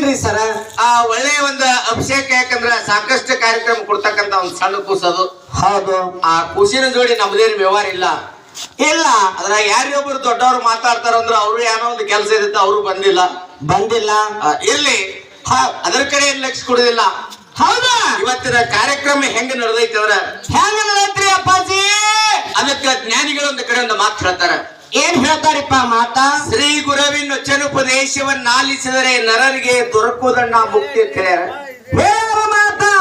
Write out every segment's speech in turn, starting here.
ಏನ್ರಿ ಸರ? ಆ ಒಳ್ಳೆಯ ಒಂದು ಅಭಿಷೇಕ ಯಾಕಂದ್ರ ಸಾಕಷ್ಟು ಕಾರ್ಯಕ್ರಮ ಕೊಡ್ತಕ್ಕಂತ ಒಂದು ಸಣ್ಣ ಕೂಸದು ಹೌದು. ಆ ಕೂಸಿನ ಜೋಡಿ ನಮ್ದೇನು ವ್ಯವಹಾರ ಇಲ್ಲ. ಇಲ್ಲ. ಅದ್ರಾಗ ಯಾರೊಬ್ರು ದೊಡ್ಡವ್ರು ಮಾತಾಡ್ತಾರ ಅಂದ್ರ ಅವ್ರು ಏನೋ ಒಂದು ಕೆಲಸ ಇರುತ್ತೆ ಅವರು ಬಂದಿಲ್ಲ. ಬಂದಿಲ್ಲ. ಆ, ಇರ್ಲಿ. ಅದ್ರ ಕಡೆ ಏನ್ ಲಕ್ಷ ಕೊಡುದಿಲ್ಲ. ಹೌದಾ? ಇವತ್ತಿನ ಕಾರ್ಯಕ್ರಮ ಹೆಂಗ ನಡೆದೈತೆ ಅವ್ರ ಹೆಂಗ ನಡೆದ್ರಿ ಅಪ್ಪಾಜಿ? ಅದಕ್ಕ ಜ್ಞಾನಿಗಳು ಒಂದು ಕಡೆ ಒಂದು ಮಾತು ಹೇಳ್ತಾರ. ಏನ್ ಹೇಳ್ತಾರಪ್ಪ ಮಾತಾ? ಶ್ರೀ ಗುರುವಿನ ವಚನೋಪದೇಶವನ್ನ ಆಲಿಸಿದರೆ ನರರಿಗೆ ದೊರಕುವುದನ್ನ ಮುಕ್ತಿ ಹೇಳ ಮಾತಾ.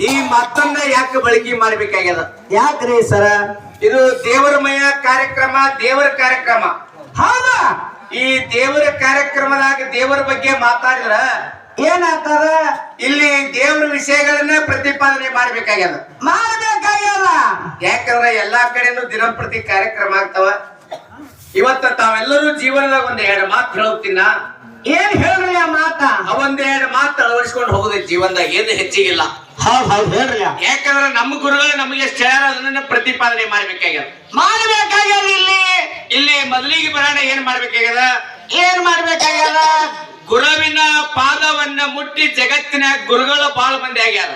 ಈ ಮಾತನ್ನ ಯಾಕೆ ಬಳಕೆ ಮಾಡ್ಬೇಕಾಗ್ಯದ? ಯಾಕ್ರಿ ಸರ? ಇದು ದೇವರಮಯ ಕಾರ್ಯಕ್ರಮ ದೇವರ ಕಾರ್ಯಕ್ರಮ. ಹೌದಾ? ಈ ದೇವರ ಕಾರ್ಯಕ್ರಮದಾಗ ದೇವರ ಬಗ್ಗೆ ಮಾತಾಡಿದ್ರ? ಏನಾಗ್ತದ? ಇಲ್ಲಿ ದೇವರ ವಿಷಯಗಳನ್ನ ಪ್ರತಿಪಾದನೆ ಮಾಡ್ಬೇಕಾಗ್ಯದ. ಮಾಡ್ಬೇಕಾಗ್ಯದ? ಯಾಕಂದ್ರೆ ಎಲ್ಲಾ ಕಡೆನೂ ದಿನಂಪ್ರತಿ ಕಾರ್ಯಕ್ರಮ ಆಗ್ತಾವ. ಇವತ್ತ ತಾವೆಲ್ಲರೂ ಜೀವನದಾಗ ಒಂದ್ ಎರಡು ಮಾತು ಹೇಳೋಗ್ತೀನ ಏನ್ ಹೇಳ್ರಿ ಆ ಮಾತ? ಅವೊಂದ್ ಎರಡು ಮಾತು ಅಳವಡಿಸ್ಕೊಂಡು ಹೋಗುದು ಜೀವನದಾಗ ಏನು ಹೆಚ್ಚಿಗಿಲ್ಲ. ಹೌದ್ ಹೌದ್ ಹೇಳ್ರಿ ಯಾಕಂದ್ರೆ ನಮ್ಮ ಗುರುಗಳು ನಮಗೆ ಎಷ್ಟು ಹೇಳ್ಯಾರ ಅದನ್ನ ಪ್ರತಿಪಾದನೆ ಮಾಡ್ಬೇಕಾಗ್ಯದ. ಮಾಡ್ಬೇಕಾಗ್ಯದ ಇಲ್ಲಿ? ಇಲ್ಲಿ ಮೊದಲಿಗೆ ಬರೋಣ ಏನ್ ಮಾಡ್ಬೇಕಾಗ್ಯದ? ಏನ್ ಮಾಡ್ಬೇಕಾಗ್ಯದ? ಗುರುವಿನ ಪಾದವನ್ನ ಮುಟ್ಟಿ ಜಗತ್ತಿನ ಗುರುಗಳು ಬಾಳ ಮಂದಿ ಆಗ್ಯಾರ.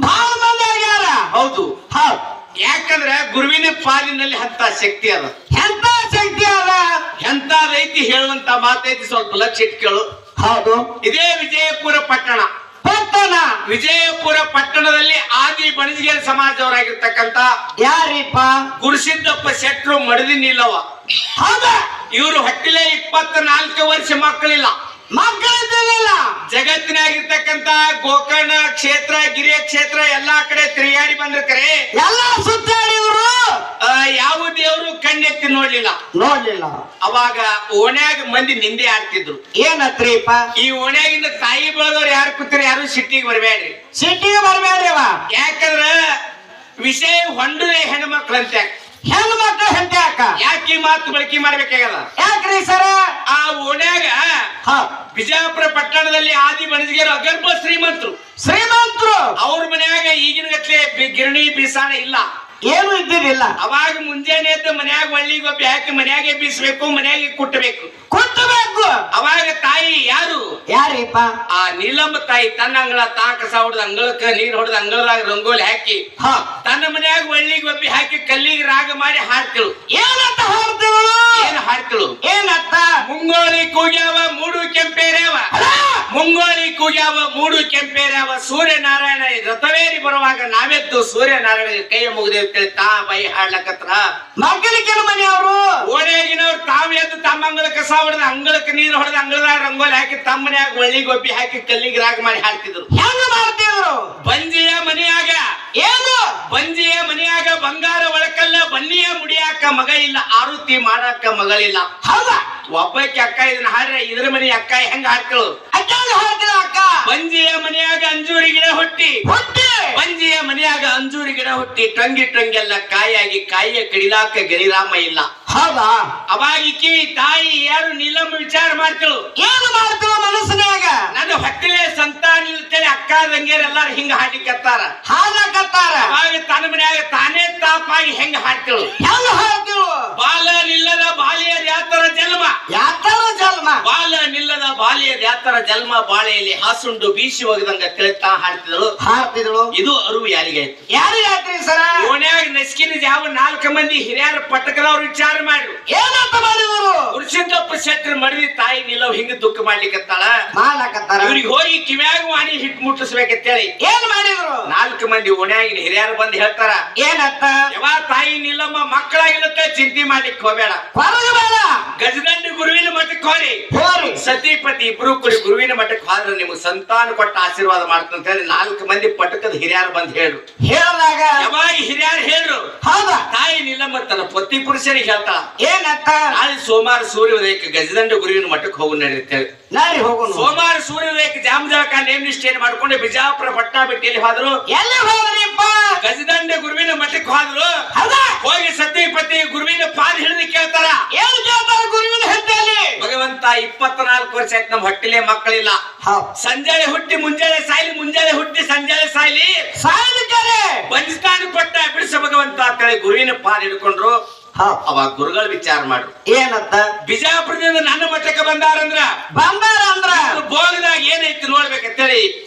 ಬಾಳ್ ಮಂದಿ ಆಗ್ಯಾರ? ಹೌದು. ಹೌದ್. ಯಾಕಂದ್ರೆ ಗುರುವಿನ ಪಾಲಿನಲ್ಲಿ ಅಂತ ಶಕ್ತಿ ಅದ. ಎಂತ ಶಕ್ತಿ ಅದ ಐತಿ ಹೇಳುವಂತ ಮಾತೈತಿ ಸ್ವಲ್ಪ ಲಕ್ಷ ಇಟ್ಕೇಳು ಕೇಳು. ಹೌದು. ಇದೇ ವಿಜಯಪುರ ಪಟ್ಟಣ. ಪಟ್ಟಣ? ವಿಜಯಪುರ ಪಟ್ಟಣದಲ್ಲಿ ಆದಿ ಬಣಜಿಗೆ ಸಮಾಜದವರಾಗಿರ್ತಕ್ಕಂತ ಯಾರಿಪ್ಪ? ಗುರುಸಿದ್ದಪ್ಪ ಶೆಟ್ರು ಮಡದಿ ನಿಲ್ಲವ ಹೌದಾ? ಇವರು ಹೊಟ್ಟಿಲೆ ಇಪ್ಪತ್ನಾಲ್ಕು ವರ್ಷ ಮಕ್ಕಳಿಲ್ಲ. ಮಕ್ಕಳಿದ್ದಿಲ್ಲ ಜಗತ್ತಿನಾಗಿರ್ತಕ್ಕಂತ ಗೋಕರ್ಣ ಕ್ಷೇತ್ರ ಗಿರಿಯ ಕ್ಷೇತ್ರ ಎಲ್ಲಾ ಕಡೆ ತಿರುಗಾಡಿ ಬಂದಿರ್ತಾರೆ. ಎಲ್ಲಾ ಸುತ್ತಾಡಿದ್ರು ಯಾವ ದೇವರು ಕಣ್ಣೆತ್ತಿ ನೋಡ್ಲಿಲ್ಲ. ನೋಡ್ಲಿಲ್ಲ. ಅವಾಗ ಓಣ್ಯಾಗ ಮಂದಿ ನಿಂದೆ ಆಡ್ತಿದ್ರು. ಏನತ್ರಿಪ್ಪ ಈ ಓಣ್ಯಾಗಿಂದ ತಾಯಿ ಬೆಳೆದವ್ರು ಯಾರು ಕೂತಿರಿ ಯಾರು ಸಿಟ್ಟಿಗೆ ಬರಬೇಡ್ರಿ ಸಿಟ್ಟಿಗೆ ಬರಬೇಡ್ರಿವ ಯಾಕಂದ್ರ ವಿಷಯ ಹೊಂಡದೆ ಹೆಣ್ಮಕ್ಳಂತೆ ಹೆಣ್ಣು ಮಕ್ಕಳು ಹೆಂಡತಿ ಯಾಕೆ? ಈ ಮಾತು ಬಳಕೆ ಮಾಡ್ಬೇಕಾಗದ ಯಾಕ್ರಿ ಸರ? ಆ ಓಣ್ಯಾಗ ಬಿಜಾಪುರ ಪಟ್ಟಣದಲ್ಲಿ ಆದಿ ಬಣಜಿಗೆರು ಅಗರ್ಭ ಶ್ರೀಮಂತರು. ಶ್ರೀಮಂತರು? ಅವ್ರ ಮನ್ಯಾಗ ಈಗಿನ ಗತ್ಲೆ ಬಿ- ಗಿರಣಿ ಬೀಸಾಣ ಇಲ್ಲ. ಏನು ಇದ್ದಿರಲಿಲ್ಲ ಅವಾಗ ಮುಂಜಾನೆ ಎದ್ದು ಮನ್ಯಾಗ ಒಳ್ಳಿ ಗೊಬ್ಬಿ ಹಾಕಿ ಮನ್ಯಾಗೆ ಬೀಸ್ಬೇಕು ಮನ್ಯಾಗೆ ಕುಟ್ಟಬೇಕು ಕುಟ್ಟಬೇಕು ಅವಾಗ ತಾಯಿ ಯಾರು? ಯಾರೀಪ ಆ ನೀಲಂಬ ತಾಯಿ ತನ್ನ ಅಂಗಳ ತಾಕಸ ಹೊಡೆದ ಅಂಗಳಕ್ಕ ನೀರ್ ಹೊಡೆದ ಅಂಗಳದಾಗ ರಂಗೋಲಿ ಹಾಕಿ ಹ. ತನ್ನ ಮನ್ಯಾಗ ಒಳ್ಳಿ ಗೊಬ್ಬಿ ಹಾಕಿ ಕಲ್ಲಿಗೆ ರಾಗ ಮಾಡಿ ಹಾಡ್ತಿಳು. ಏನಂತ ಹಾಡ್ತಿಳು? ಏನ್ ಹಾಡ್ತಿಳು? ಏನಂತ? ಮುಂಗೋಳಿ ಕೂಗ್ಯಾವ ಮೂಡು ಕೆಂಪೇರ್ಯಾವ. ಮುಂಗೋಳಿ ಕೂಗ್ಯಾವ ಮೂಡು ಕೆಂಪೇರ್ಯಾವ. ಸೂರ್ಯನಾರಾಯಣ ರಥವೇರಿ ಬರುವಾಗ ನಾವೆದ್ದು ಸೂರ್ಯನಾರಾಯಣ ಕೈ ಮುಗಿದೇವಿ ತಾ ಬೈ ಹಾಡ್ಲಕತ್ರ. ಮಕ್ಕಳಿಗೆ ಮನೆಯವರು ಓಣ್ಯಾಗಿನವ್ರು ತಾವ್ ಎದ್ದು ತಮ್ಮ ಅಂಗಳ ಕಸ ಹೊಡೆದ ಅಂಗಳಕ್ಕೆ ನೀರು ಹೊಡೆದ ಅಂಗಳದಾಗ ರಂಗೋಲಿ ಹಾಕಿ ತಮ್ಮ ಮನ್ಯಾಗ ಒಳ್ಳಿ ಗೊಬ್ಬಿ ಹಾಕಿ ಕಲ್ಲಿಗೆ ರಾಗ ಮಾಡಿ ಹಾಡ್ತಿದ್ರು. ಹೆಂಗ ಮಾಡ್ತಿದ್ರು ಬಂಜಿಯ ಮನೆಯಾಗ. ಏನು? ಬಂಜಿಯ ಮನೆಯಾಗ ಬಂಗಾರ ಒಳಕಲ್ಲ ಬನ್ನಿಯ ಮುಡಿಯಾಕ ಮಗ ಇಲ್ಲ ಆರುತಿ ಮಾಡಾಕ ಮಗಳಿಲ್ಲ ಹೌದಾ? ಒಬ್ಬಕ್ಕೆ ಅಕ್ಕ ಇದನ್ನ ಹಾಡ್ರೆ ಇದ್ರ ಮನೆ ಅಕ್ಕ ಹೆಂಗ ಹಾಡ್ತಳು? ಅಕ್ಕ ಅಕ್ಕ ಬಂಜಿಯ ಮನೆಯಾಗ ಅಂಜೂರಿ ಗಿಡ ಹುಟ್ಟಿ. ಹುಟ್ಟಿ. ಬಂಜಿಯ ಮನೆಯಾಗ ಅಂಜೂರಿ ಗಿಡ ಹುಟ್ಟಿ. ಟಂಗಿ ಟಂಗೆಲ್ಲ ಕಾಯಾಗಿ ಕಾಯಿಯ ಕಡಿಲಾಕ ಗಿರಿರಾಮ ಇಲ್ಲ. ಹೌದಾ? ಅವಾಗಿಕಿ ತಾಯಿ ಯಾರು ನೀಲಂ ವಿಚಾರ ಮಾಡ್ತಳು? ಏನು ಮಾಡ್ತಳು ಮನಸ್ಸಿನಾಗ? ನನ್ನ ಹೊಟ್ಟೆಲೆ ಸಂತಾನ ಇಲ್ತೇಳಿ ಅಕ್ಕ ತಂಗಿಯರೆಲ್ಲಾರು ಹಿಂಗ ಹಾಡ್ಲಿಕ್ಕತ್ತಾರ ಹಾಡಕತ್ತಾರ ಅವಾಗ ತನ್ನ ಮನ್ಯಾಗ ತಾನೇ ತಾಪಾಗಿ ಹೆಂಗ ಹಾಡ್ತಳು? ಹೆಂಗ ಹಾಡ್ತಳು? ಬಾಲ ನಿಲ್ಲದ ಬಾಲಿಯ ಯಾತರ ಜನ್ಮ? ಯಾತರ ಬಾಲ ನಿಲ್ಲದ ಬಾಲಿಯ ಯಾತರ ಜನ್ಮ ಬಾಳೆಯಲ್ಲಿ ಹಾಸುಂಡು ಬೀಸಿ ಒಗದಂಗ ತಿಳಿತಾ ಹಾಡ್ತಿದಳು ಹಾಡ್ತಿದ್ರು ಇದು ಅರಿವು ಯಾರಿಗೆ ಯಾರಿಗಾಯ್ತ್ರಿ ಸರ ಓಣ್ಯಾಗ ನಸ್ಕಿನ ಯಾವ ನಾಲ್ಕು ಮಂದಿ ಹಿರಿಯರ ಪಟ್ಟಕದವ್ರು ವಿಚಾರ ಮಾಡ್ರು. ಏನಂತ ಮಾಡಿದ್ರು ಪುರುಷದ್ದಪ್ಪ ಶೆಟ್ರ ಮಡದಿ ತಾಯಿ ನಿಲ್ಲವ್ ಹಿಂಗ ದುಃಖ ಮಾಡ್ಲಿಕ್ಕತ್ತಾಳ ಮಾಡ್ಲಕತ್ತಾರ? ಇವ್ರಿಗೆ ಹೋಗಿ ಕಿವ್ಯಾಗ ವಾಣಿ ಹಿಟ್ ಮುಟ್ಟಿಸ್ಬೇಕಂತೇಳಿ. ಏನ್ ಮಾಡಿದ್ರು? ನಾಲ್ಕು ಮಂದಿ ಓಣ್ಯಾಗಿನ ಹಿರಿಯರ ಬಂದು ಹೇಳ್ತಾರ. ಏನಂತ ಯಾವ ತಾಯಿ ನಿಲ್ಲಮ್ಮ ಮಕ್ಕಳಾಗಿರುತ್ತೆ ಚಿಂತೆ ಮಾಡ್ಲಿಕ್ಕೆ ಹೋಗ್ಬೇಡ. ಹೊರಗೆ ಬೇಡ. ಗಜದಂಡ ಗುರುವಿನ ಮಠಕ್ಕೆ ಹೋರಿ ಹೋರಿ. ಸತಿಪತಿ ಇಬ್ರು ಕೂಡಿ ಗುರುವಿನ ಮಠಕ್ಕೆ ಹೋದ್ರೆ ನಿಮ್ಗೆ ಸಂತಾನ ಕೊಟ್ಟ ಆಶೀರ್ವಾದ ಮಾಡ್ತಂತ ಹೇಳಿ ನಾಲ್ಕು ಮಂದಿ ಪಟಕದ ಹಿರಿಯರು ಬಂದು ಹೇಳ್ರು. ಹೇಳಿದಾಗ ಯಾವಾಗ ಹಿರಿಯರು ಹೇಳ್ರು? ಹೌದಾ? ತಾಯಿ ನಿಲ್ಲಮ್ಮ ತನ್ನ ಪತಿ ಪುರುಷರಿಗೆ ಹೇಳ್ತಾ ಏನಂತ? ನಾಳೆ ಸೋಮವಾರ ಸೂರ್ಯೋದಯಕ್ಕೆ ಗಜದಂಡ ಗುರುವಿನ ಮಠಕ್ಕೆ ಹೋಗು ನಡೀತೇವೆ ನಾಳೆ ಹೋಗೋಣ. ಸೋಮವಾರ ಸೂರ್ಯೋದಯಕ್ಕೆ ಜಾಮ್ ಜಳಕ ನೇಮ್ ನಿಷ್ಠೆಯನ್ನು ಮಾಡ್ಕೊಂಡು ಬಿಜಾಪುರ ಪಟ್ಟಣ ಬಿಟ್ಟು ಎಲ್ಲಿ ಹೋದ್ರು? ಎಲ್ಲಿ ಹೋದ್ರಿಪ್ಪ ಗಜದಂಡ ಗುರುವಿನ ಮಠಕ್ಕೆ ಹೋದ್ರು. ಹೌದಾ? ಹೋಗಿ ಸತ್ಯಪತಿ ಗುರುವಿನ ಪಾದ ಹಿಡಿದು ಕೇಳ್ತಾರ. ಏನು ಕೇಳ್ತಾರ ಗುರುವಿನ ಹೆಂಡತಿಯಲ್ಲಿ ಭಗವಂತ ಇಪ್ಪತ್ನಾಲ್ಕು ವರ್ಷ ಆಯ್ತು ನಮ್ಮ ಹೊಟ್ಟಿಲೆ ಮಕ್ಕಳಿಲ್ಲ. ಸಂಜಾಳೆ ಹುಟ್ಟಿ ಮುಂಜಾನೆ ಸಾಯ್ಲಿ ಮುಂಜಾನೆ ಹುಟ್ಟಿ ಸಂಜಾಳೆ ಸಾಯ್ಲಿ. ಸಾಯಲಿದ್ದಾರೆ ಬಂಜಿತಾನ ಪಟ್ಟ ಬಿಡಿಸ ಭಗವಂತ ಅಂತೇಳಿ ಗುರುವಿನ ಪಾದ ಹಿಡ್ಕೊಂಡ್ರು. ಹೌದ್. ಅವಾಗ ಗುರುಗಳು ವಿಚಾರ ಮಾಡ್ರು. ಏನಂತ? ಬಿಜಾಪುರದಿಂದ ನನ್ನ ಮಠಕ್ಕೆ ಬಂದಾರಂದ್ರ ಬಂದಾರ ಅಂದ್ರ? ಬೋಗಿದಾಗ ಏನೈತಿ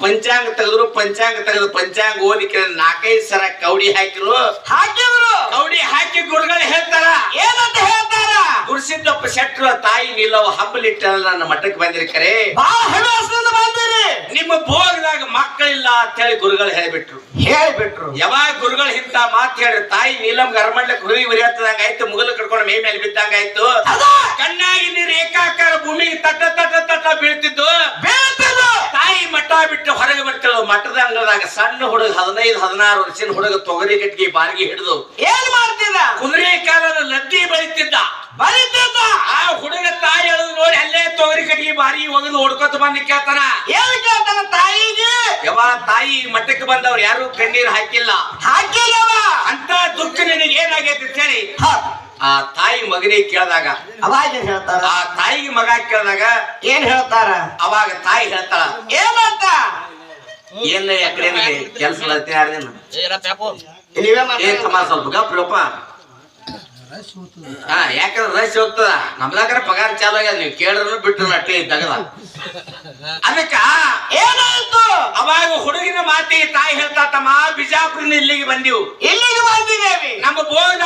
ಪಂಚಾಂಗ ತೆಗೆದ್ರು ಪಂಚಾಂಗ ತೆಗೆದು ಪಂಚಾಂಗ ಓದಿಕೆ ನಾಲ್ಕೈದು ಸರ ಕೌಡಿ ಹಾಕಿರು ಹಾಕಿದ್ರು. ಕೌಡಿ ಹಾಕಿ ಗುರುಗಳು ಹೇಳ್ತಾರ. ಏನಂತ ಹೇಳ್ತಾರ? ಗುರುಸಿದ್ದಪ್ಪ ಶೆಟ್ರ ತಾಯಿ ನಿಲ್ಲವ ಹಬ್ಬಲಿಟ್ಟ ನನ್ನ ಮಠಕ್ಕೆ ಬಂದಿರಿ ಕರೆ ಬಾಳ ಬಂದಿರಿ ನಿಮ್ಮ ಭೋಗದಾಗ ಮಕ್ಕಳಿಲ್ಲ ಅಂತ ಹೇಳಿ ಗುರುಗಳು ಹೇಳ್ಬಿಟ್ರು. ಹೇಳ್ಬಿಟ್ರು. ಯಾವಾಗ ಗುರುಗಳು ಇಂತ ಮಾತು ಹೇಳಿ ತಾಯಿ ನೀಲಂ ಅರಮಂಡಲಕ್ಕೆ ಉರಿ ಉರಿಯತ್ತದಂಗ ಆಯ್ತು ಮುಗಲು ಕಡ್ಕೊಂಡು ಮೇ ಮೇಲೆ ಬಿದ್ದಂಗ ಆಯ್ತು. ಕಣ್ಣಾಗಿ ನೀರು ಏಕಾಕಾರ ಭೂಮಿಗೆ ತಟ್ಟ ತಟ್ಟ ತಟ್ಟ ಬೀಳ್ತಿದ್ದು. ಬೀಳ್ತಿದ್ದು. ತಾಯಿ ಮಠ ಬಿಟ್ಟು ಹೊರಗೆ ಬರ್ತಿಳು ಮಠದ ಅಂಗದಾಗ ಸಣ್ಣ ಹುಡುಗ ಹದಿನೈದು ಹದಿನಾರು ವರ್ಷದ ಹುಡುಗ ತೊಗರಿ ಕಟ್ಟಿಗೆ ಬಾರಿಗೆ ಹಿಡಿದು ಏನ್ ಮಾಡ್ತಿದ್ದ ಕುದುರೆ ಕಾಲದ ಲದ್ದಿ ಬೆಳಿತಿದ್ದ. ಬರೀತಿದ್ದ ಆ ಹುಡುಗ ತಾಯಿ ಹೇಳುದು ನೋಡಿ ಅಲ್ಲೇ ತೊಗರಿ ಕಟ್ಟಿಗೆ ಬಾರಿ ಒಗದು ಹೊಡ್ಕೊತ ಬಂದು ಕೇಳ್ತಾನ. ಏನ್ ಕೇಳ್ತಾನ ತಾಯಿಗೆ? ಯಾವ ತಾಯಿ ಮಠಕ್ಕೆ ಬಂದವ್ರು ಯಾರು ಕಣ್ಣೀರ್ ಹಾಕಿಲ್ಲ. ಹಾಕಿಲ್ಲವ. ಅಂತ ದುಃಖ ನಿನಗೆ ಏನಾಗೈತಿ ಅಂತ ಹೇಳಿ. ಆ ತಾಯಿ ಮಗನಿಗೆ ಕೇಳಿದಾಗ. ಅವಾಗ ಹೇಳ್ತಾರ? ಆ ತಾಯಿಗೆ ಮಗ ಕೇಳಿದಾಗ ಏನ್ ಹೇಳ್ತಾರ? ಅವಾಗ ತಾಯಿ ಹೇಳ್ತಾಳ. ಏನಂತ? ಏನ್ ಯಾಕಡೆ ಕೆಲಸ ನೀವೇ ಏ. ತಮ್ಮ ಸ್ವಲ್ಪ ಗಪ್ರಪ್ಪ ಹಾ ಯಾಕಂದ್ರೆ ರಶ್ ಹೋಗ್ತದ. ನಮ್ದಾಕರ ಪಗಾರ ಚಾಲು ಆಗ್ಯದ ನೀವು ಕೇಳಿದ್ರು ಬಿಟ್ರು ಅಟ್ಟೆ ಇದ್ದಾಗದ ಅದಕ್ಕ ಏನಾಯ್ತು? ಅವಾಗ ಹುಡುಗಿನ ಮಾತಿ ತಾಯಿ ಹೇಳ್ತಾ ತಮ್ಮ ಬಿಜಾಪುರನ ಇಲ್ಲಿಗೆ ಬಂದಿವು. ಇಲ್ಲಿಗೆ ಬಂದಿದ್ದೇವೆ. ನಮ್ಮ ಬೋಧ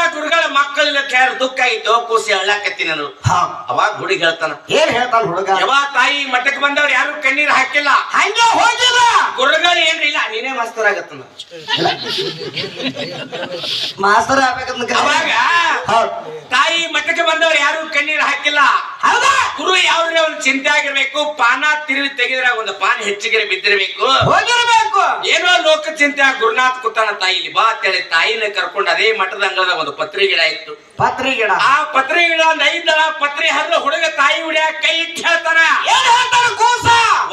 ಮಕ್ಕಳಿಲ್ಲ ಕೇಳ ದುಃಖ ಆಯ್ತು ಕೂಸಿ ಅಳ್ಳಾಕತ್ತಿ ನಾನು ಹ, ಅವಾಗ ಹುಡುಗಿ ಹೇಳ್ತಾನ ಏನ್ ಹೇಳ್ತಾನ ಹುಡುಗ? ಯಾವ ತಾಯಿ ಮಠಕ್ಕೆ ಬಂದವ್ರು ಯಾರು ಕಣ್ಣೀರ್ ಹಾಕಿಲ್ಲ. ಹಂಗೆ ಹೋಗಿಲ್ಲ ಗುರುಗಳು ಏನಿಲ್ಲ ನೀನೇ ಮಾಸ್ತರ್ ಆಗತ್ತ ಮಾಸ್ತರ್ ಆಗ್ಬೇಕಂತ ಅವಾಗ. ತಾಯಿ ಮಠಕ್ಕೆ ಬಂದವ್ರು ಯಾರು ಕಣ್ಣೀರ್ ಹಾಕಿಲ್ಲ. ಹೌದಾ? ಗುರು ಯಾವ್ರೆ ಒಂದು ಚಿಂತೆ ಆಗಿರ್ಬೇಕು ಪಾನ ತಿರುವಿ ತೆಗೆದ್ರಾಗ ಒಂದು ಪಾನ ಹೆಚ್ಚಿಗೆ ಬಿದ್ದಿರ್ಬೇಕು. ಹೋಗಿರ್ಬೇಕು. ಏನೋ ಲೋಕ ಚಿಂತೆ ಗುರುನಾಥ್ ಕುತ್ತಾನ ತಾಯಿ ಇಲ್ಲಿ ಬಾ ಅಂತೇಳಿ ತಾಯಿನ ಕರ್ಕೊಂಡು ಅದೇ ಮಠದ ಅಂಗಳದ ಒಂದು ಪತ್ರಿಕೆ ಗಿಡ ಇತ್ತು ಪತ್ರಿ ಗಿಡ. ಆ ಪತ್ರಿ ಗಿಡ ಒಂದ್ ಐದಳ ಪತ್ರಿ ಹರಿದು ಹುಡುಗ ತಾಯಿ ಹುಡಿಯ ಕೈ ಇಟ್ಟು ಹೇಳ್ತಾನ. ಏನ್ ಹೇಳ್ತಾನ ಕೂಸ?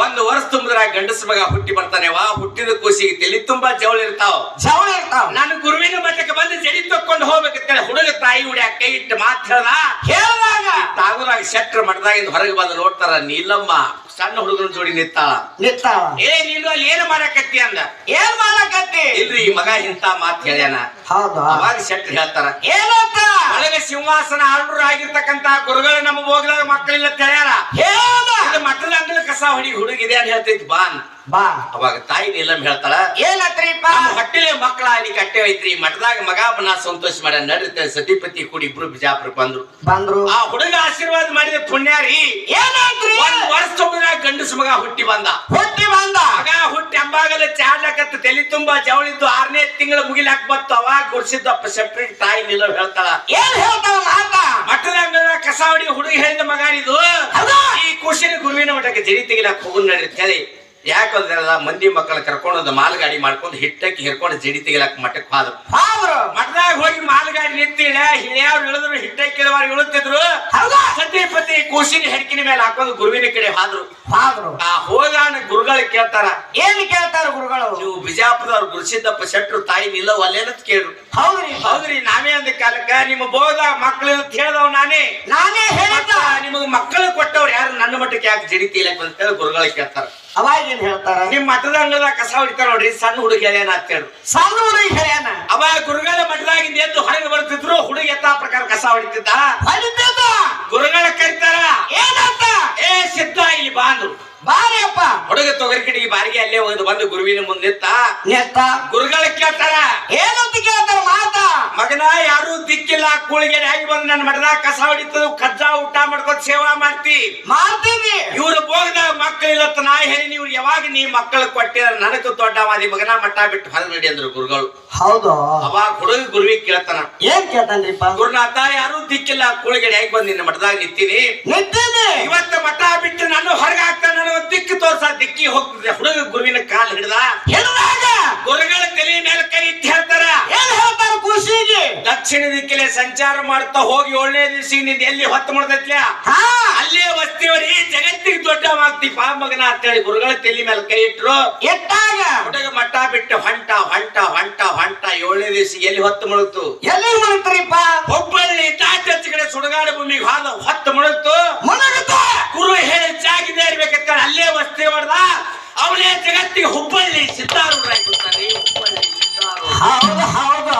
ಒಂದು ವರ್ಷ ತುಂಬಿದ್ರ ಗಂಡಸ ಮಗ ಹುಟ್ಟಿ ಬರ್ತಾನೆ. ವಾ ಹುಟ್ಟಿದ ಕೂಸಿಗೆ ತಿಳಿ ತುಂಬಾ ಜವಳಿ ಇರ್ತಾವ. ಜವಳ ಇರ್ತಾವ. ನಾನು ಗುರುವಿನ ಮಠಕ್ಕೆ ಬಂದು ಜಡಿ ತಕ್ಕೊಂಡು ಹೋಗ್ಬೇಕಂತೇಳಿ ಹುಡುಗ ತಾಯಿ ಹುಡಿಯ ಕೈ ಇಟ್ಟು ಮಾತು ಹೇಳ್ದ. ತಾಗುದಾಗ ತಾಗುರಾಗ ಶೆಟ್ರ ಮಠದಾಗಿಂದ ಹೊರಗೆ ಬಂದು ನೋಡ್ತಾರ ನೀಲಮ್ಮ ಸಣ್ಣ ಹುಡುಗನ ಜೋಡಿ ನಿತ್ತಾಳ ನಿತ್ತಾಳ ಏ ನೀನು ಅಲ್ಲಿ ಏನು ಮಾಡಕತ್ತಿ ಅಂದ? ಏನ್ ಮಾಡಕತ್ತಿ? ಇಲ್ರಿ ಈ ಮಗ ಇಂತ ಮಾತು ಹೇಳ್ಯಾನ. ಹೌದು? ಅವಾಗ ಶೆಟ್ರ್ ಹೇಳ್ತಾರ ಏನಂತ? ಒಳಗೆ ಸಿಂಹಾಸನ ಆರ್ಡರ್ ಆಗಿರ್ತಕ್ಕಂತ ಗುರುಗಳು ನಮ್ಮ ಹೋಗ್ಲಾಗ ಮಕ್ಕಳಿಲ್ಲ ತಯಾರ ಮಕ್ಕಳ ಇದು ಮಕ್ಕಳ ಅಂಗಲ ಕಸ ಹೊಡಿ ಹುಡುಗಿದೆ ಅಂತ ಹೇಳ್ತೈತಿ ಬಾ ಅಂದ. ಬಾ. ಅವಾಗ ತಾಯಿ ನೀಲಮ್ಮ ಹೇಳ್ತಾಳ ಏನತ್ರಿಪ್ಪ? ಅಲ್ಲಿ ಕಟ್ಟೆ ಐತ್ರಿ ಮಠದಾಗ ಮಗ ನಾ ಸಂತೋಷ ಮಾಡ ನಡೀತ ಸತಿಪತಿ ಕೂಡಿ ಇಬ್ರು ಬಿಜಾಪುರ ಬಂದ್ರು. ಬಂದ್ರು. ಆ ಹುಡುಗ ಆಶೀರ್ವಾದ ಮಾಡಿದ ಪುಣ್ಯಾರಿ ರೀ. ಒಂದ್ ವರ್ಷ ಗಂಡಸ ಮಗ ಹುಟ್ಟಿ ಬಂದ. ಹುಟ್ಟಿ ಬಂದ? ಮಗ ಹುಟ್ಟಿ ಅಂಬಾಗಲ ಚಾಡ್ಲಕತ್ತ ತಲೆ ತುಂಬಾ ಜವಳಿದ್ದು. ಆರನೇ ತಿಂಗಳ ಮುಗಿಲಾಕ್ ಬತ್ತು ಅವಾಗ ಗುರ್ಸಿದ್ದಪ್ಪ ಸೆಪ್ರೇಟ್ ತಾಯಿ ನಿಲ್ಲೋ ಹೇಳ್ತಾಳ. ಏನ್ ಹೇಳ್ತಾಳ ಮಾತ? ಮಠದಾಗ ಕಸಾವಡಿ ಹುಡುಗ ಹೊಡಿ ಹುಡುಗಿ ಹೇಳಿದ ಮಗ ಇದು. ಈ ಖುಷಿನ ಗುರುವಿನ ಮಠಕ್ಕೆ ಜಡಿ ತೆಗಿಲಾಕ್ ಹೋಗುನ್ ನಡ್ರಿ ಹೇಳಿ. ಯಾಕಂದ್ರೆ ಮಂದಿ ಮಕ್ಕಳ ಕರ್ಕೊಂಡು ಮಾಲ್ಗಾಡಿ ಮಾಡ್ಕೊಂಡು ಹಿಟ್ಟಕ್ಕೆ ಹಿರ್ಕೊಂಡು ಜಿಡಿ ತೆಗಿಲಕ್ ಮಠಕ್ಕೆ ಹೋದ್ರು. ಹಾದ್ರು ಮಠದಾಗ ಹೋಗಿ ಮಾಲ್ಗಾಡಿ ನಿಂತಿಳೆ ಹಿಳಿಯವ್ರು ಇಳಿದ್ರು ಹಿಟ್ಟಕ್ಕೆ ಇಳುತ್ತಿದ್ರು. ಹೌದಾ? ಸತಿಪತಿ ಕೂಸಿನ ಹೆಡ್ಕಿನ ಮೇಲೆ ಹಾಕೊಂಡು ಗುರುವಿನ ಕಡೆ ಹಾದ್ರು. ಹಾದ್ರು ಆ ಹೋಗಾಣ ಗುರುಗಳು ಕೇಳ್ತಾರ. ಏನ್ ಕೇಳ್ತಾರ ಗುರುಗಳು? ನೀವು ಬಿಜಾಪುರದವ್ರು ಗುರುಸಿದ್ದಪ್ಪ ಶೆಟ್ರು ತಾಯಿ ನಿಲ್ಲವ ಅಲ್ಲೇನಂತ ಕೇಳ್ರು. ಹೌದ್ರಿ. ನಿಮ್ಮ ಬೋಧ ಮಕ್ಕಳು ಅಂತ ಹೇಳ್ದವ್ ನಾನೇ. ನಾನೇ ಮತ್ತ ನಿಮಗ್ ಮಕ್ಕಳು ಕೊಟ್ಟವ್ರು ಯಾರು? ನನ್ನ ಮಟ್ಟಕ್ಕೆ ಯಾಕೆ ಜಡಿತಿ ಇಲ್ಲ ಅಂತ ಹೇಳಿ ಗುರುಗಳು ಕೇಳ್ತಾರ ಅವಾಗ ಏನ್ ಹೇಳ್ತಾರ? ನಿಮ್ ಮಠದ ಅಂಗದ ಕಸ ಹೊಡಿತಾರ ನೋಡ್ರಿ ಸಣ್ಣ ಹುಡುಗ ಏನ ಅಂತ ಹೇಳಿ ಸಣ್ಣ ಹುಡುಗಿ ಹೇಳ್ಯಾನ ಅವಾಗ ಗುರುಗಳ ಮಠದಾಗಿಂದ ಎದ್ದು ಹೊರಗೆ ಬರ್ತಿದ್ರು ಹುಡುಗ ಎತ್ತ ಪ್ರಕಾರ ಕಸ ಹೊಡಿತಿದ್ದ. ಗುರುಗಳ ಕರಿತಾರ. ಏನಂತ? ಏ ಸಿದ್ಧ ಇಲ್ಲಿ ಬಾ ಅಂದ್ರು. ಬಾರಿಯಪ್ಪ. ಹುಡುಗ ತೊಗರಿ ಕಿಡಿಗೆ ಬಾರಿಗೆ ಅಲ್ಲೇ ಒಂದು ಬಂದು ಗುರುವಿನ ಮುಂದೆ ನೆತ್ತ ಗುರುಗಳ ಕೇಳ್ತಾರ. ಏನಂತ ಕೇಳ್ತಾರ ಮಾತ? ಮಗನ ಯಾರು ದಿಕ್ಕಿಲ್ಲ ಕೂಳಿಗೆ ಆಗಿ ಬಂದು ನನ್ನ ಮಠದ ಕಸ ಹೊಡಿತು ಕಜ್ಜ ಊಟ ಮಾಡ್ಕೊಂಡು ಸೇವಾ ಮಾಡ್ತಿ. ಮಾಡ್ತೀವಿ. ಇವ್ರ ಬೋಗದಾಗ ಮಕ್ಕಳಿಲ್ಲತ್ತ ನಾ ಹೇಳಿ ನೀವು ಯಾವಾಗ ನೀ ಮಕ್ಕಳು ಕೊಟ್ಟಿರ ನನಗೂ ದೊಡ್ಡವಾದಿ ಮಗನ ಮಠ ಬಿಟ್ಟು ಹೊರ ನಡಿ ಅಂದ್ರು ಗುರುಗಳು. ಹೌದು. ಅವಾಗ ಹುಡುಗ ಗುರುವಿ ಕೇಳ್ತಾನ ಏನ್ ಕೇಳ್ತಾನ್ರಿಪ್ಪ? ಗುರುನಾಥ ಯಾರು ದಿಕ್ಕಿಲ್ಲ ಕೂಳಿಗೆ ಆಗಿ ಬಂದು ನಿನ್ನ ಮಠದಾಗ ನಿಂತೀನಿ. ನಿಂತೀನಿ. ಇವತ್ತ ಮಠ ಬಿಟ್ಟು ನಾನು ಹೊರಗೆ ಹಾಕ್ತಾನ ನನಗೆ ದಿಕ್ಕು ತೋರ್ಸ ದಿಕ್ಕಿ ಹೋಗ್ತದೆ. ಹುಡುಗ ಗುರುವಿನ ಕಾಲ್ ಹಿಡ್ದ ಹಿಡ್ದಾಗ ಗುರುಗಳ ತಲೆ ಮೇಲೆ ಕೈ ಇಟ್ಟು ಹೇಳ್ತಾರ. ಏನ್ ಹೇಳ್ತಾರ ಖುಷಿಗೆ ದಕ್ಷಿಣ ದಿಕ್ಕಿಲೆ ಸಂಚಾರ ಮಾಡ್ತಾ ಹೋಗಿ ಏಳನೇ ದಿವಸ ನಿಂದ ಎಲ್ಲಿ ಹೊತ್ತು ಮಾಡ್ದೈತ್ಲ ಹಾ. ಅಲ್ಲೇ ವಸ್ತಿವರಿ ಜಗತ್ತಿಗೆ ದೊಡ್ಡವಾಗ್ತಿ ಪಾ ಮಗನ ಅಂತೇಳಿ ಗುರುಗಳ ತಲೆ ಮೇಲೆ ಕೈ ಇಟ್ರು. ಎಟ್ಟಾಗ? ಹುಡುಗ ಮಟ್ಟ ಬಿಟ್ಟು ಹೊಂಟ ಹೊಂಟ ಹೊಂಟ ಹೊಂಟ ಏಳನೇ ದಿವಸ ಎಲ್ಲಿ ಹೊತ್ತು ಮುಳುಗ್ತು ಎಲ್ಲಿ ಮಾಡ್ತಾರಿಪ್ಪ ಹುಬ್ಬಳ್ಳಿ ತಾಚಚ್ಚ ಕಡೆ ಸುಡಗಾಡ ಭೂಮಿಗೆ ಹಾದ ಹೊತ್ತು ಮುಳುಗ್ತು ಮುಳುಗುತ್ತ ಗುರು ಹೇಳಿ ಜಾಗಿದೆ ಇರ್ಬೇಕಂತ ಅಲ್ಲೇ ವಸ್ತಿ ಮಾಡ್ದ. ಅವನೇ ಜಗತ್ತಿಗೆ ಹುಬ್ಬಳ್ಳಿ ಸಿದ್ಧಾರೂಢರಾಗಿರ್ತಾರೆ ಹುಬ್ಬಳ್ಳಿ. ಸಿದ್ಧಾರೂಢ ಹೌದು ಹೌದು.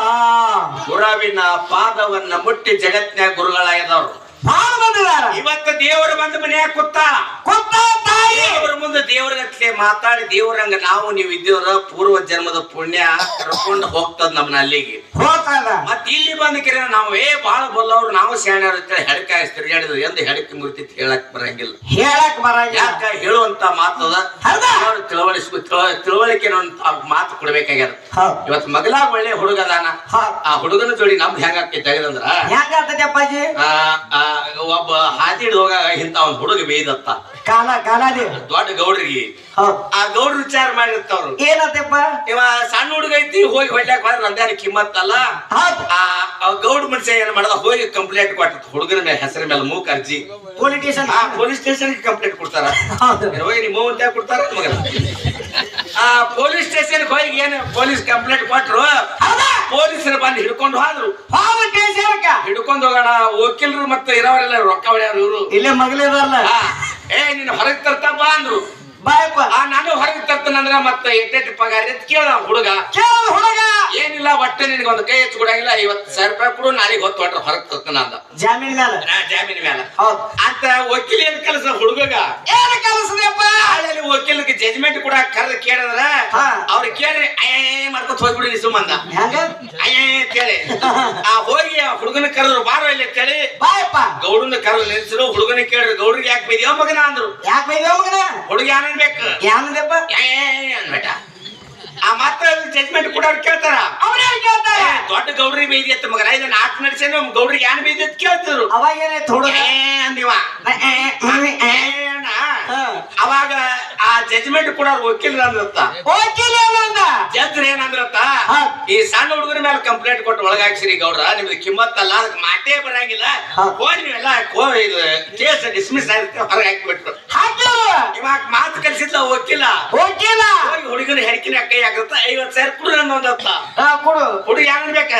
ಗುರುವಿನ ಪಾದವನ್ನ ಮುಟ್ಟಿ ಜಗತ್ನ್ಯಾಗ ಗುರುಗಳಾಗಿದವ್ರು ಬಾಳ ಬಂದಿದಾರ ಇವತ್ತು ದೇವರು ಬಂದ ಮನ್ಯಾಗ ಕುತ್ತಾ ಕೊತ್ತ ದೇವರ ಮುಂದೆ ದೇವರಕ್ಕೆ ಮಾತಾಡಿ ದೇವರಂಗ ನಾವು ನೀವು ಇದ್ದೀವ್ರ ಪೂರ್ವ ಜನ್ಮದ ಪುಣ್ಯ ಕರ್ಕೊಂಡು ಹೋಗ್ತದ ನಮ್ಮನ್ನ ಅಲ್ಲಿಗೆ. ಹೋಗ್ತದ? ಮತ್ ಇಲ್ಲಿ ಬಂದ ಕಿರ ನಾವು ಏ ಬಾಳ ಬಲ್ಲವ್ರು ನಾವು ಶಾಣ್ಯವ್ರ ಅಂತ ಹೆಡಕ ತಿರುಗಾಡಿದ್ರು ಎಂದು ಹೆಡಕಿ ಮುರಿತಿ ಹೇಳಕ್ ಬರಂಗಿಲ್ಲ. ಹೇಳಕ್ ಬರಂಗಿಲ್ಲ? ಯಾಕ ಹೇಳುವಂತ ಮಾತದ? ಅವ್ರು ತಿಳುವಳಿಸ್ಕೊ ತಿಳ- ತಿಳುವಳಿಕೆ ಮಾತು ಕೊಡ್ಬೇಕಾಗ್ಯದ. ಇವತ್ ಇವತ್ತು ಮಗಲಾಗ ಒಳ್ಳೆ ಹುಡುಗ ಅದಾನ. ಆ ಹುಡುಗನ ಜೋಡಿ ನಮ್ದು ಹೆಂಗಾಗ್ತಿ ತೆಗೆದಂದ್ರ ಹೆಂಗಾಗ್ತದೆ ಅಪ್ಪಾಜಿ? ಒಬ್ಬ ಹಾದಿಡ್ ಹೋಗ ಇಂತ ಒಂದ್ ಹುಡುಗ ಬೇಯ್ದತ್ತ ಕಾಲ ಕಾಲಾದಿ. ದೊಡ್ಡ ಗೌಡ್ರಿಗೆ. ಆ ಗೌಡ್ರು ವಿಚಾರ ಮಾಡಿರ್ತಾವ್ರು. ಏನತ್ತಪ್ಪ? ಇವ ಸಣ್ಣ ಹುಡುಗ ಐತಿ ಹೋಗಿ ಹೊಡ್ಯಾಕ ಬಂದ್ರೆ ನಂದೇನ ಕಿಮ್ಮತ್ ಅಲ್ಲ ಆ ಗೌಡ್ ಮನುಷ್ಯ ಏನ್ ಮಾಡದ? ಹೋಗಿ ಕಂಪ್ಲೇಂಟ್ ಕೊಟ್ಟ ಹುಡುಗನ ಮೇಲೆ ಹೆಸರ ಮೇಲೆ ಮೂಕ್ ಅರ್ಜಿ. ಪೊಲಿಟಿಷಿಯನ್ ಆ ಪೊಲೀಸ್ ಸ್ಟೇಷನ್ ಕಂಪ್ಲೇಂಟ್ ಕೊಡ್ತಾರ. ಹೋಗಿ ನಿಮ್ಮ ಅಂತ ಕೊಡ್ತಾರ ಮಗನ? ಆ ಪೊಲೀಸ್ ಸ್ಟೇಷನ್ ಹೋಗಿ ಏನ್ ಪೊಲೀಸ್ ಕಂಪ್ಲೇಂಟ್ ಕೊಟ್ರು? ಪೊಲೀಸರು ಬಂದು ಹಿಡ್ಕೊಂಡು ಹೋದ್ರು. ಹಿಡ್ಕೊಂಡು ಹೋಗೋಣ ವಕೀಲರು ಮತ್ತೆ ಇರೋರೆಲ್ಲ ರೊಕ್ಕ ಹೊಡ್ಯಾರ ಇವರು. ಇಲ್ಲೇ ಮಗಳಿದಾರಲ್ಲ ಏ ಹೊರಗೆ ಹೊರಗ್ ತರ್ತಪ್ಪ ಅಂದ್ರು. ಬಾಯಪ್ಪ. ಆ ನಾನು ಹೊರಗೆ ತರ್ತನಂದ್ರ ಮತ್ತೆ ಎಟ್ಟೆಟ್ಟು ಪಗಾರ ಅಂತ ಕೇಳ ಹುಡುಗ. ಕೇಳ ಹುಡುಗ. ಏನಿಲ್ಲ ಒಟ್ಟೆ ನಿನಗೆ ಒಂದು ಕೈ ಹೆಚ್ಚು ಕೊಡಂಗಿಲ್ಲ ಐವತ್ತು ಸಾವಿರ ರೂಪಾಯಿ ಕೊಡು ನಾಳೆಗೆ ಹೊತ್ತು ಹೊಟ್ರೆ ಹೊರಗೆ ತರ್ತಾನ ಅಂದ. ಜಾಮೀನ್ ಮೇಲೆ ನಾ ಜಾಮೀನ್ ಮೇಲೆ ಹೌದ್. ಅಂತ ವಕೀಲ ಏನ್ ಕೆಲಸ ಹುಡುಗಗ? ಏನ್ ಕೆಲಸದಪ್ಪ ನಾಳೆ ವಕೀಲಕ್ಕೆ ಜಜ್ಮೆಂಟ್ ಕೂಡ ಕರೆದು ಕೇಳಿದ್ರ ಅವ್ರಿಗೆ ಅವ್ರ ಕೇಳಿ ಅಯ್ಯ ಮಾಡ್ಕೊತ ಹೋಗ್ಬಿಡಿ ಸುಮ್ಮಂದ. ಅಯ್ಯ ಕೇಳಿ ಆ ಹೋಗಿ ಆ ಹುಡುಗನ ಕರೆದ್ರು ಬಾರೋ ಇಲ್ಲ ಅಂತೇಳಿ ಬಾಯಪ್ಪ. ಗೌಡನ ಕರ ನಿಲ್ಸಿರು ಹುಡುಗನ ಕೇಳ್ರಿ ಗೌಡ್ರಿಗೆ ಯಾಕೆ ಬೈದ್ಯೋ ಮಗನ ಅಂದ್ರು. ಯಾಕೆ ಬೈದ್ಯೋ ಮಗನ? ಹುಡುಗ ಏನೇನ್ಬೇಕು ಏನದಪ್ಪ ಅನ್ಬೇಟ ಆ ಮಾತ್ರ ಜಜ್ಮೆಂಟ್ ಕೂಡ ಕೇಳ್ತಾರ. ಅವ್ರ ಕೇಳ್ತಾರ? ಏ, ದೊಡ್ಡ ಗೌಡ್ರಿ ಬೈದಿ ಅಂತ ಮಗನ. ಇದನ್ನ ನಾಲ್ಕು ನಡೆಸೇನು ಗೌಡ್ರಿಗೆ ಏನ್ ಬೈದಿ ಅಂತ ಕೇಳ್ತಿದ್ರು. ಅವಾಗ ಏನಾಯ್ತು ಹುಡುಗ? ಏ ಅಂದಿವ. ಏ, ಏ, ಏ, ಏ. ಏ. ಅವಾಗ ಆ ಜಜ್ಮೆಂಟ್ ಕೂಡ ಅವ್ರು ಅಂದ್ರ ವಕೀಲ ಜಡ್ಜ್ ಏನಂದ್ರತ್ತ ಈ ಸಣ್ಣ ಹುಡುಗರ ಮೇಲೆ ಕಂಪ್ಲೇಂಟ್ ಕೊಟ್ಟು ಒಳಗಾಕ್ಸಿರಿ ಗೌಡ್ರ. ನಿಮ್ದು ಕಿಮ್ಮತ್ ಅಲ್ಲಾ ಅದಕ್ಕೆ ಮಾತೇ ಬರಂಗಿಲ್ಲ. ಹೋಗಿ ನೀವೆಲ್ಲ ಇದು ಕೇಸ್ ಡಿಸ್ಮಿಸ್ ಆಗಿರ್ತೀವಿ ಹೊರಗೆ ಹಾಕ್ಬಿಟ್ರು. ಇವಾಗ ಮಾತು ಕಲಿಸಿದ್ಲ ಹೋಗಿಲ್ಲ ಹೋಗಿಲ್ಲ ಹೋಗಿ ಹುಡುಗನ ಹೆಡಕಿನ ಕೈ ಆಗತ್ತ ಐವತ್ ಸಾವಿರ ಕೊಡು ನನ್ನ ಹಾ, ಕೊಡು. ಹುಡುಗ ಏನ್ ಬೇಕ?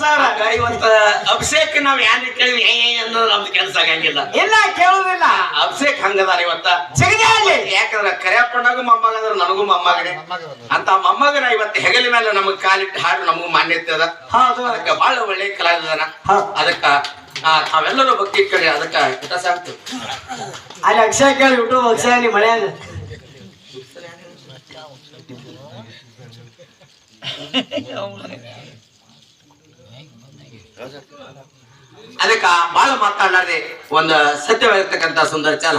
ಸಾವಿರ ಇವತ್ತ ಅಭಿಷೇಕ್ ನಾವ್ ಯಾರ ಕೇಳಿ ಏ ಅನ್ನೋದು ನಮ್ದು ಕೆಲಸ ಆಗಂಗಿಲ್ಲ ಇಲ್ಲ ಕೇಳೋದಿಲ್ಲ. ಅಭಿಷೇಕ್ ಹಂಗದಾರ ಇವತ್ತ. ಸಿಗದೆ ಅಲ್ಲಿ ಯಾಕಂದ್ರ ಕರಿಯಪ್ಪಣ್ಣಗೂ ಮೊಮ್ಮಗಂದ್ರ ನನಗೂ ಮೊಮ್ಮಗನೆ. ಅಂತ ಮೊಮ್ಮಗನ ಇವತ್ತ ಹೆಗಲ ಮೇಲೆ ನಮಗ್ ಕಾಲಿಟ್ಟು ಹಾಡು ನಮಗೂ ಮಾನ್ಯತೆ ಅದ. ಹೌದು. ಅದಕ್ಕ ಬಹಳ ಒಳ್ಳೆ ಕಲಾವಿದನ. ಅದಕ್ಕ ತಾವೆಲ್ಲರೂ ಭಕ್ತಿ ಇಟ್ಕೊಳ್ಳಿ ಅದಕ್ಕ ಊಟ ಸಾಕ್ತು ಅಲ್ಲಿ ಅಕ್ಷಯ ಕೇಳಿ ಯೂಟ್ಯೂಬ್ ಅಕ್ಷಯ ನೀ ಅದಕ್ಕ ಬಹಳ ಮಾತಾಡಲಾರ್ದೆ ಒಂದು ಸತ್ಯವಾಗಿರ್ತಕ್ಕಂತ ಸುಂದರ ಚಾಲ್